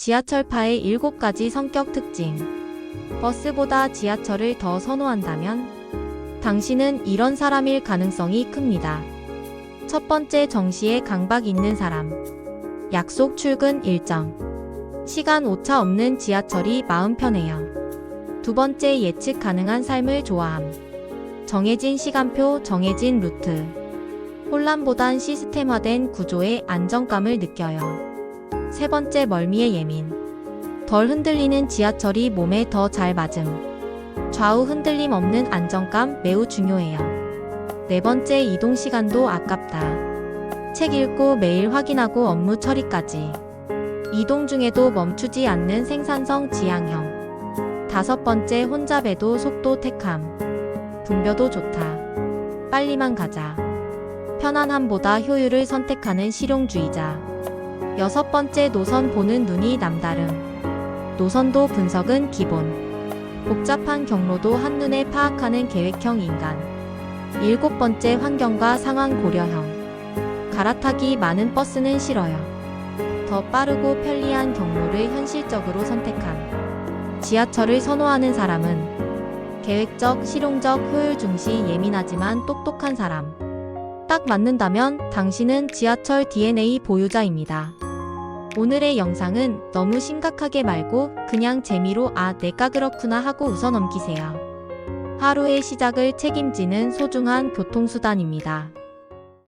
지하철파의 7가지 성격 특징. 버스보다 지하철을 더 선호한다면 당신은 이런 사람일 가능성이 큽니다. 첫 번째 정시에 강박 있는 사람. 약속 출근 일정. 시간 오차 없는 지하철이 마음 편해요. 두 번째 예측 가능한 삶을 좋아함. 정해진 시간표, 정해진 루트. 혼란보단 시스템화된 구조의 안정감을 느껴요. 세 번째 멀미의 예민. 덜 흔들리는 지하철이 몸에 더 잘 맞음. 좌우 흔들림 없는 안정감 매우 중요해요. 네 번째 이동 시간도 아깝다. 책 읽고 매일 확인하고 업무 처리까지. 이동 중에도 멈추지 않는 생산성 지향형. 다섯 번째 혼자 배도 속도 택함. 분벼도 좋다. 빨리만 가자. 편안함보다 효율을 선택하는 실용주의자. 여섯 번째 노선 보는 눈이 남다름. 노선도 분석은 기본. 복잡한 경로도 한눈에 파악하는 계획형 인간. 일곱 번째 환경과 상황 고려형. 갈아타기 많은 버스는 싫어요. 더 빠르고 편리한 경로를 현실적으로 선택함. 지하철을 선호하는 사람은 계획적, 실용적, 효율 중시 예민하지만 똑똑한 사람. 딱 맞는다면 당신은 지하철 DNA 보유자입니다. 오늘의 영상은 너무 심각하게 말고 그냥 재미로 아, 내가 그렇구나 하고 웃어 넘기세요. 하루의 시작을 책임지는 소중한 교통수단입니다.